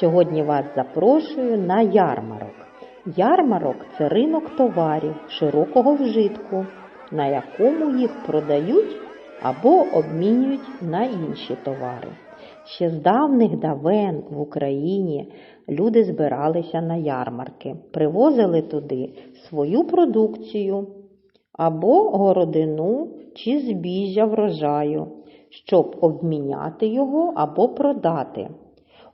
Сьогодні вас запрошую на ярмарок. Ярмарок це ринок товарів широкого вжитку, на якому їх продають або обмінюють на інші товари. Ще з давних давен в Україні люди збиралися на ярмарки, привозили туди свою продукцію або городину чи збіжжя врожаю, щоб обміняти його або продати.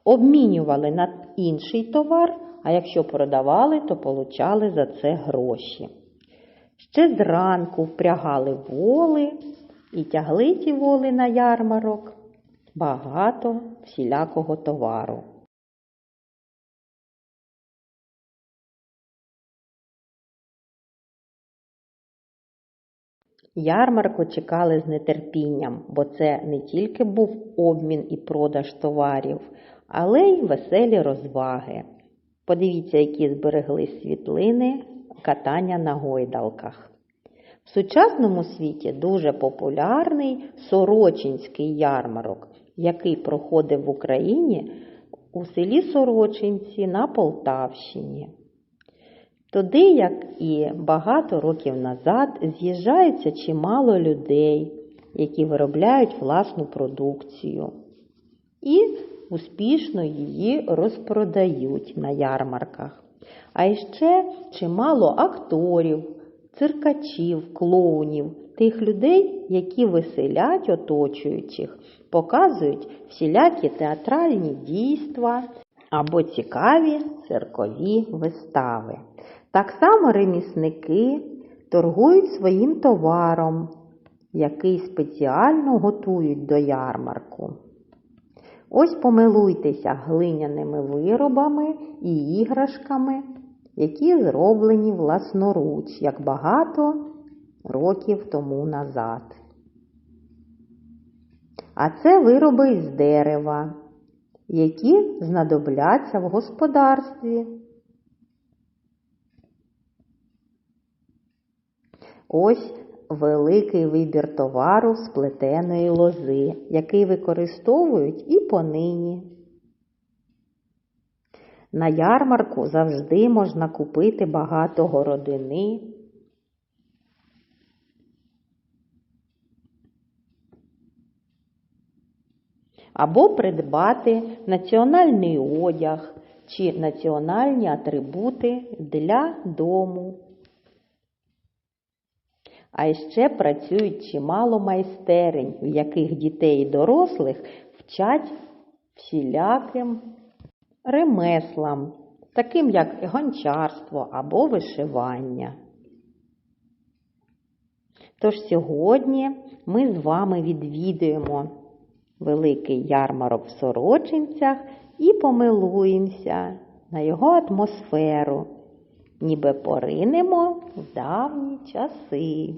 Обмінювали на інший товар, а якщо продавали, то получали за це гроші. Ще зранку впрягали воли і тягли ті воли на ярмарок багато всілякого товару. Ярмарку чекали з нетерпінням, бо це не тільки був обмін і продаж товарів, але й веселі розваги. Подивіться, які зберегли світлини катання на гойдалках. В сучасному світі дуже популярний Сорочинський ярмарок, який проходив в Україні у селі Сорочинці на Полтавщині. Туди, як і багато років назад, з'їжджається чимало людей, які виробляють власну продукцію і успішно її розпродають на ярмарках. А ще чимало акторів, циркачів, клоунів, тих людей, які веселять оточуючих, показують всілякі театральні дійства або цікаві циркові вистави. Так само ремісники торгують своїм товаром, який спеціально готують до ярмарку. Ось помилуйтеся глиняними виробами і іграшками, які зроблені власноруч, як багато років тому назад. А це вироби із дерева, які знадобляться в господарстві. Ось великий вибір товару з плетеної лози, який використовують і понині. На ярмарку завжди можна купити багато городини. Або придбати національний одяг чи національні атрибути для дому. А ще працюють чимало майстерень, в яких дітей і дорослих вчать всіляким ремеслам, таким як гончарство або вишивання. Тож сьогодні ми з вами відвідуємо великий ярмарок в Сорочинцях і помилуємося на його атмосферу ніби поринемо в давні часи.